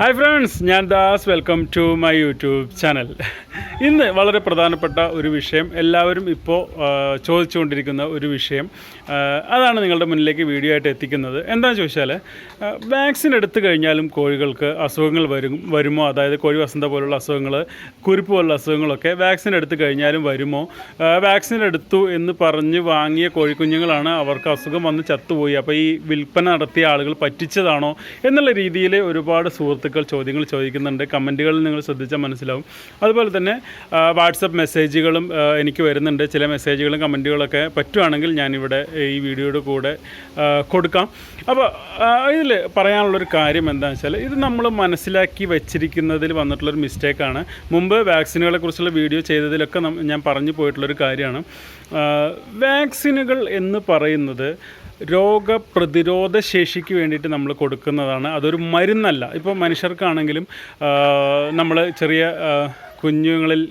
Hi friends ഞാൻ Das. Welcome to my YouTube channel ഇന്ന് വളരെ പ്രധാനപ്പെട്ട ഒരു വിഷയം എല്ലാവരും ഇപ്പോൾ ചോദിച്ചുകൊണ്ടിരിക്കുന്ന ഒരു വിഷയം അതാണ് നിങ്ങളുടെ മുന്നിലേക്ക് വീഡിയോ ആയിട്ട് എത്തിക്കുന്നത്. എന്താണെന്ന് ചോദിച്ചാൽ വാക്സിൻ എടുത്തു കഴിഞ്ഞാലും കോഴികൾക്ക് അസുഖങ്ങൾ വരും വരുമോ? അതായത് കോഴി വസന്ത പോലുള്ള അസുഖങ്ങൾ കുരുപ്പ് പോലുള്ള അസുഖങ്ങളൊക്കെ വാക്സിൻ എടുത്തു കഴിഞ്ഞാലും വരുമോ? വാക്സിൻ എടുത്തു എന്ന് പറഞ്ഞ് വാങ്ങിയ കോഴിക്കുഞ്ഞുങ്ങളാണ് അവർക്ക് അസുഖം വന്ന് ചത്തുപോയി. അപ്പോൾ ഈ വിൽപ്പന നടത്തിയ ആളുകൾ പറ്റിച്ചതാണോ? എന്നുള്ള രീതിയിൽ ഒരുപാട് സുഹൃത്തുക്കൾ ചോദ്യങ്ങൾ ചോദിക്കുന്നുണ്ട്. കമന്റുകളിൽ നിങ്ങൾ ശ്രദ്ധിച്ചാൽ മനസ്സിലാവും. അതുപോലെ തന്നെ വാട്സപ്പ് മെസ്സേജുകളും എനിക്ക് വരുന്നുണ്ട്. ചില മെസ്സേജുകളും കമന്റുകളൊക്കെ പറ്റുവാണെങ്കിൽ ഞാനിവിടെ ഈ വീഡിയോയുടെ കൂടെ കൊടുക്കാം. അപ്പോൾ ഇതിൽ പറയാനുള്ളൊരു കാര്യം എന്താണെന്ന് വെച്ചാൽ ഇത് നമ്മൾ മനസ്സിലാക്കി വെച്ചിരിക്കുന്നതിൽ വന്നിട്ടുള്ളൊരു മിസ്റ്റേക്കാണ്. മുമ്പ് വാക്സിനുകളെ കുറിച്ചുള്ള വീഡിയോ ചെയ്തതിലൊക്കെ ഞാൻ പറഞ്ഞു പോയിട്ടുള്ളൊരു കാര്യമാണ്. വാക്സിനുകൾ എന്ന് പറയുന്നത് രോഗപ്രതിരോധ ശേഷിക്ക് വേണ്ടിയിട്ട് നമ്മൾ കൊടുക്കുന്നതാണ്. അതൊരു മരുന്നല്ല. ഇപ്പോൾ മനുഷ്യർക്കാണെങ്കിലും നമ്മൾ ചെറിയ കുഞ്ഞുങ്ങളിൽ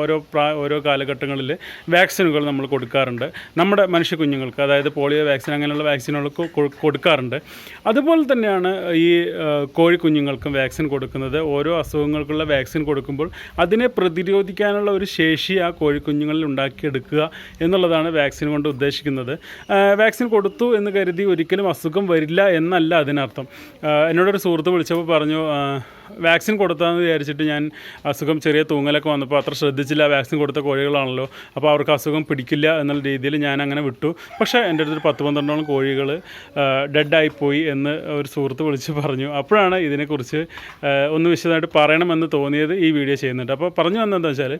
ഓരോ പ്രാ ഓരോ കാലഘട്ടങ്ങളിൽ വാക്സിനുകൾ നമ്മൾ കൊടുക്കാറുണ്ട്. നമ്മുടെ മനുഷ്യ കുഞ്ഞുങ്ങൾക്ക് അതായത് പോളിയോ വാക്സിൻ അങ്ങനെയുള്ള വാക്സിനുകൾക്ക് കൊടുക്കാറുണ്ട്. അതുപോലെ തന്നെയാണ് ഈ കോഴി കുഞ്ഞുങ്ങൾക്കും വാക്സിൻ കൊടുക്കുന്നത്. ഓരോ അസുഖങ്ങൾക്കുള്ള വാക്സിൻ കൊടുക്കുമ്പോൾ അതിനെ പ്രതിരോധിക്കാനുള്ള ഒരു ശേഷി ആ കോഴിക്കുഞ്ഞുങ്ങളിൽ ഉണ്ടാക്കിയെടുക്കുക എന്നുള്ളതാണ് വാക്സിൻ കൊണ്ട് ഉദ്ദേശിക്കുന്നത്. വാക്സിൻ കൊടുത്തു എന്ന് കരുതി ഒരിക്കലും അസുഖം വരില്ല എന്നല്ല അതിനർത്ഥം. എന്നോടൊരു സുഹൃത്ത് വിളിച്ചപ്പോൾ പറഞ്ഞു വാക്സിൻ കൊടുത്താന്ന് വിചാരിച്ചിട്ട് ഞാൻ അസുഖം ചെറിയ തൂങ്ങലൊക്കെ വന്നപ്പോൾ അത്ര ശ്രദ്ധിച്ചില്ല. വാക്സിൻ കൊടുത്ത കോഴികളാണല്ലോ. അപ്പോൾ അവർക്ക് അസുഖം പിടിക്കില്ല എന്നുള്ള രീതിയിൽ ഞാൻ അങ്ങനെ വിട്ടു. പക്ഷേ എന്റെ അടുത്തൊരു പത്ത് പന്ത്രണ്ടോളം കോഴികൾ ഡെഡായിപ്പോയി എന്ന് ഒരു സുഹൃത്ത് വിളിച്ച് പറഞ്ഞു. അപ്പോഴാണ് ഇതിനെക്കുറിച്ച് ഒന്ന് വിശദമായിട്ട് പറയണമെന്ന് തോന്നിയത് ഈ വീഡിയോ ചെയ്യുന്നുണ്ട്. അപ്പോൾ പറഞ്ഞു വന്നതെന്താ വെച്ചാൽ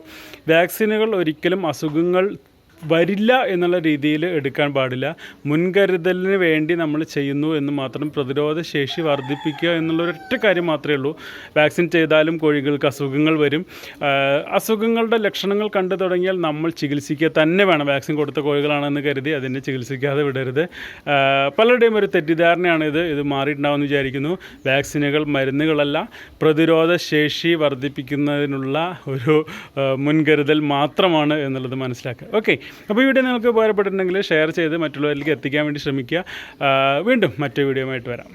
വാക്സിനുകൾ ഒരിക്കലും അസുഖങ്ങൾ വരില്ല എന്നുള്ള രീതിയിൽ എടുക്കാൻ പാടില്ല. മുൻകരുതലിന് വേണ്ടി നമ്മൾ ചെയ്യുന്നു എന്ന് മാത്രം പ്രതിരോധ ശേഷി വർദ്ധിപ്പിക്കുക എന്നുള്ള ഒരൊറ്റ കാര്യം മാത്രമേ ഉള്ളൂ. വാക്സിൻ ചെയ്താലും കോഴികൾക്ക് അസുഖങ്ങൾ വരും. അസുഖങ്ങളുടെ ലക്ഷണങ്ങൾ കണ്ടു തുടങ്ങിയാൽ നമ്മൾ ചികിത്സിക്കുക തന്നെ വേണം. വാക്സിൻ കൊടുത്ത കോഴികളാണെന്ന് കരുതി അതിനെ ചികിത്സിക്കാതെ വിടരുത്. പലരുടെയും ഒരു തെറ്റിദ്ധാരണയാണ് ഇത് ഇത് മാറിയിട്ടുണ്ടാവുമെന്ന് വിചാരിക്കുന്നു. വാക്സിനുകൾ മരുന്നുകളല്ല പ്രതിരോധ ശേഷി വർദ്ധിപ്പിക്കുന്നതിനുള്ള ഒരു മുൻകരുതൽ മാത്രമാണ് എന്നുള്ളത് മനസ്സിലാക്കുക. ഓക്കെ. അപ്പോൾ ഈ വീഡിയോ നിങ്ങൾക്ക് ഉപകാരപ്പെട്ടിട്ടുണ്ടെങ്കിൽ ഷെയർ ചെയ്ത് മറ്റുള്ളവരിലേക്ക് എത്തിക്കാൻ വേണ്ടി ശ്രമിക്കുക. വീണ്ടും മറ്റു വീഡിയോ ആയിട്ട് വരാം.